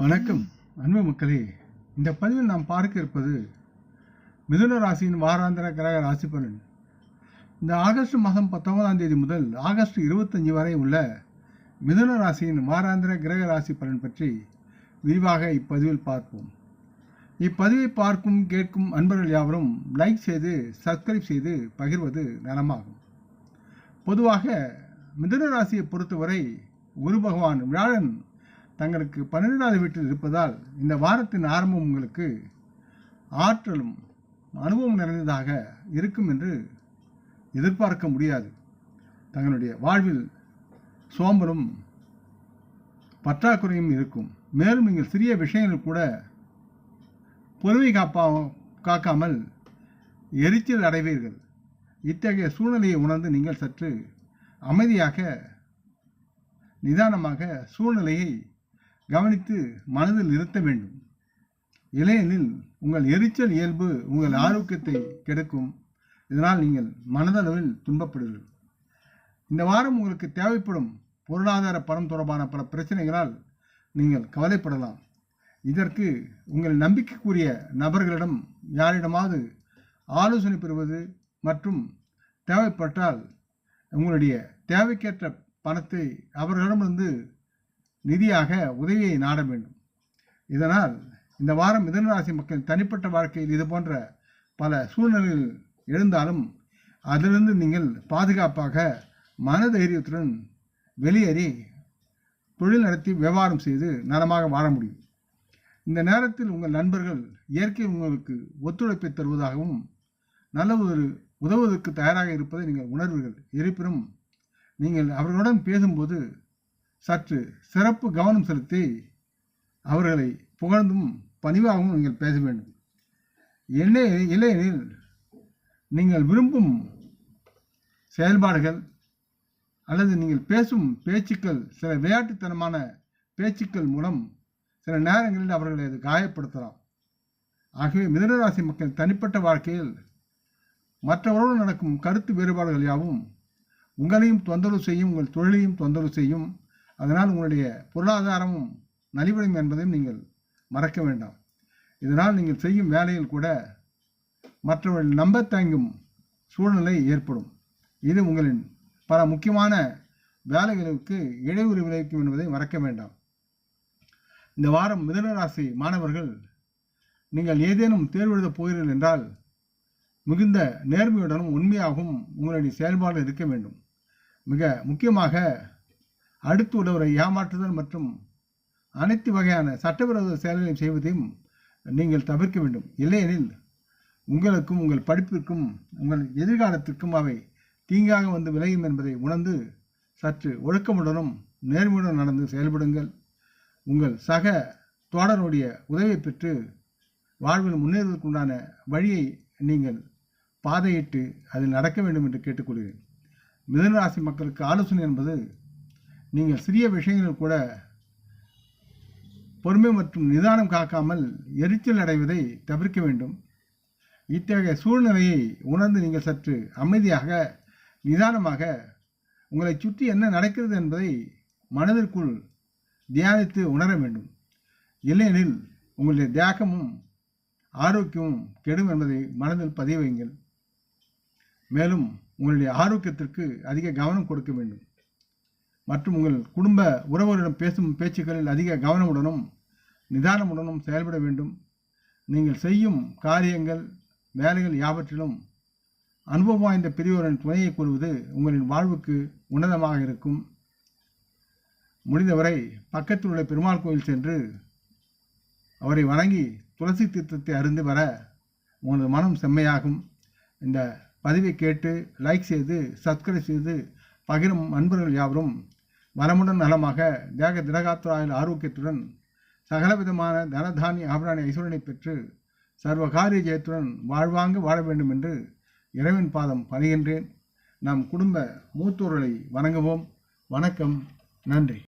வணக்கம் அன்பு மக்களே. இந்த பதிவில் நாம் பார்க்க இருப்பது மிதுன ராசியின் வாராந்திர கிரக ராசி பலன். இந்த ஆகஸ்ட் மாதம் பத்தொன்பதாம் தேதி முதல் ஆகஸ்ட் இருபத்தஞ்சி வரை உள்ள மிதுன ராசியின் வாராந்திர கிரக ராசி பலன் பற்றி விரிவாக இப்பதிவில் பார்ப்போம். இப்பதிவை பார்க்கும் கேட்கும் அன்பர்கள் யாவரும் லைக் செய்து சப்ஸ்கிரைப் செய்து பகிர்வது நலமாகும். பொதுவாக மிதுன ராசியை பொறுத்தவரை குரு பகவான் வியாழன் தங்களுக்கு பன்னிரெண்டாவது வீட்டில் இருப்பதால் இந்த வாரத்தின் ஆரம்பம் உங்களுக்கு ஆற்றலும் அனுபவம் நிறைந்ததாக இருக்கும் என்று எதிர்பார்க்க முடியாது. தங்களுடைய வாழ்வில் சோம்பலும் பற்றாக்குறையும் இருக்கும். மேலும் நீங்கள் சிறிய விஷயங்கள் கூட பொறுமை காப்பா காக்காமல் எரிச்சல் அடைவீர்கள். இத்தகைய சூழ்நிலையை உணர்ந்து நீங்கள் சற்று அமைதியாக நிதானமாக சூழ்நிலையை கவனித்து மனதில் நிறுத்த வேண்டும். இல்லையெனில் உங்கள் எரிச்சல் இயல்பு உங்கள் ஆரோக்கியத்தை கெடுக்கும். இதனால் நீங்கள் மனதளவில் துன்பப்படுவீர்கள். இந்த வாரம் உங்களுக்கு தேவைப்படும் பொருளாதார பணம் தொடர்பான பல பிரச்சனைகளால் நீங்கள் கவலைப்படலாம். இதற்கு உங்கள் நம்பிக்கைக்குரிய நபர்களிடம் யாரிடமாவது ஆலோசனை பெறுவது மற்றும் தேவைப்பட்டால் உங்களுடைய தேவைக்கேற்ற பணத்தை அவர்களிடமிருந்து நிதியாக உதவியை நாட வேண்டும். இதனால் இந்த வாரம் மிதனராசி மக்கள் தனிப்பட்ட வாழ்க்கையில் இது போன்ற பல சூழ்நிலைகள் எழுந்தாலும் அதிலிருந்து நீங்கள் பாதுகாப்பாக மனதைரியத்துடன் வெளியேறி தொழில் நடத்தி வியாபாரம் செய்து நலமாக வாழ முடியும். இந்த நேரத்தில் உங்கள் நண்பர்கள் இயற்கை உங்களுக்கு ஒத்துழைப்பை தருவதாகவும் நல்ல ஒரு உதவுவதற்கு தயாராக இருப்பதை நீங்கள் உணர்வீர்கள். இருப்பினும் நீங்கள் அவர்களுடன் பேசும்போது சற்று சிறப்பு கவனம் செலுத்தி அவர்களை புகழ்ந்தும் பணிவாகவும் நீங்கள் பேச வேண்டும். என்ன இல்லையெனில் நீங்கள் விரும்பும் செயல்பாடுகள் அல்லது நீங்கள் பேசும் பேச்சுக்கள் சில விளையாட்டுத்தனமான பேச்சுக்கள் மூலம் சில நேரங்களில் அவர்களை அது காயப்படுத்தலாம். ஆகவே மிதனராசி மக்கள் தனிப்பட்ட வாழ்க்கையில் மற்றவர்களுடன் நடக்கும் கருத்து வேறுபாடுகள் யாவும் உங்களையும் தொந்தரவு செய்யும் உங்கள் தொழிலையும் தொந்தரவு செய்யும் அதனால் உங்களுடைய பொருளாதாரமும் நலிவடையும் என்பதையும் நீங்கள் மறக்க வேண்டாம். இதனால் நீங்கள் செய்யும் வேலையில் கூட மற்றவர்கள் நம்ப தயங்கும் சூழ்நிலை ஏற்படும். இது உங்களின் பல முக்கியமான வேலைகளுக்கு இடையூறு விளைவிக்கும் என்பதை மறக்க வேண்டாம். இந்த வாரம் மிதனராசி மாணவர்கள் நீங்கள் ஏதேனும் தேர்வு எழுதப் போகிறீர்கள் என்றால் மிகுந்த நேர்மையுடனும் உண்மையாகவும் உங்களுடைய செயல்பாடு இருக்க வேண்டும். மிக முக்கியமாக அடுத்து உள்ளவரை ஏமாற்றுதல் மற்றும் அனைத்து வகையான சட்டவிரோத செயல்களையும் செய்வதையும் நீங்கள் தவிர்க்க வேண்டும். இல்லையெனில் உங்களுக்கும் உங்கள் படிப்பிற்கும் உங்கள் எதிர்காலத்திற்கும் அவை தீங்காக வந்து விளையும் என்பதை உணர்ந்து சற்று ஒழுக்கமுடனும் நேர்மையுடன் நடந்து செயல்படுங்கள். உங்கள் சக தோழருடைய உதவியை பெற்று வாழ்வில் முன்னேறுவதற்குண்டான வழியை நீங்கள் பாதையிட்டு அதில் நடக்க வேண்டும் என்று கேட்டுக்கொள்கிறேன். மிதனராசி மக்களுக்கு ஆலோசனை என்பது நீங்கள் சிறிய விஷயங்கள் கூட பொறுமை மற்றும் நிதானம் காக்காமல் எரிச்சல் அடைவதை தவிர்க்க வேண்டும். இத்தகைய சூழ்நிலையை உணர்ந்து நீங்கள் சற்று அமைதியாக நிதானமாக உங்களை சுற்றி என்ன நடக்கிறது என்பதை மனதிற்குள் தியானித்து உணர வேண்டும். இல்லையெனில் உங்களுடைய தியாகமும் ஆரோக்கியமும் கெடும் என்பதை மனதில் பதிய வையுங்கள். மேலும் உங்களுடைய ஆரோக்கியத்திற்கு அதிக கவனம் கொடுக்க வேண்டும். மற்றும் உங்கள் குடும்ப உறவுகளிடம் பேசும் பேச்சுக்களில் அதிக கவனமுடனும் நிதானமுடனும் செயல்பட வேண்டும். நீங்கள் செய்யும் காரியங்கள் வேலைகள் யாவற்றிலும் அனுபவம் வாய்ந்த பெரியோரின் துணையை கூறுவது உங்களின் வாழ்வுக்கு உன்னதமாக இருக்கும். முடிந்தவரை பக்கத்தில் உள்ள பெருமாள் கோயில் சென்று அவரை வணங்கி துளசி தீர்த்தத்தை அருந்து வர உங்களது மனம் செம்மையாகும். இந்த பதிவை கேட்டு லைக் செய்து சப்ஸ்கிரைப் செய்து பகிரும் அன்பர்கள் யாவரும் வளமுடன் நலமாக தேக திரகாத்துராயில் ஆரோக்கியத்துடன் சகலவிதமான தனதானிய ஆபராணி ஐஸ்வரனை பெற்று சர்வ காரிய ஜெயத்துடன் வாழ்வாங்க வாழ வேண்டும் என்று இறைவன் பாதம் பணிகின்றேன். நம் குடும்ப மூத்தோர்களை வணங்குவோம். வணக்கம். நன்றி.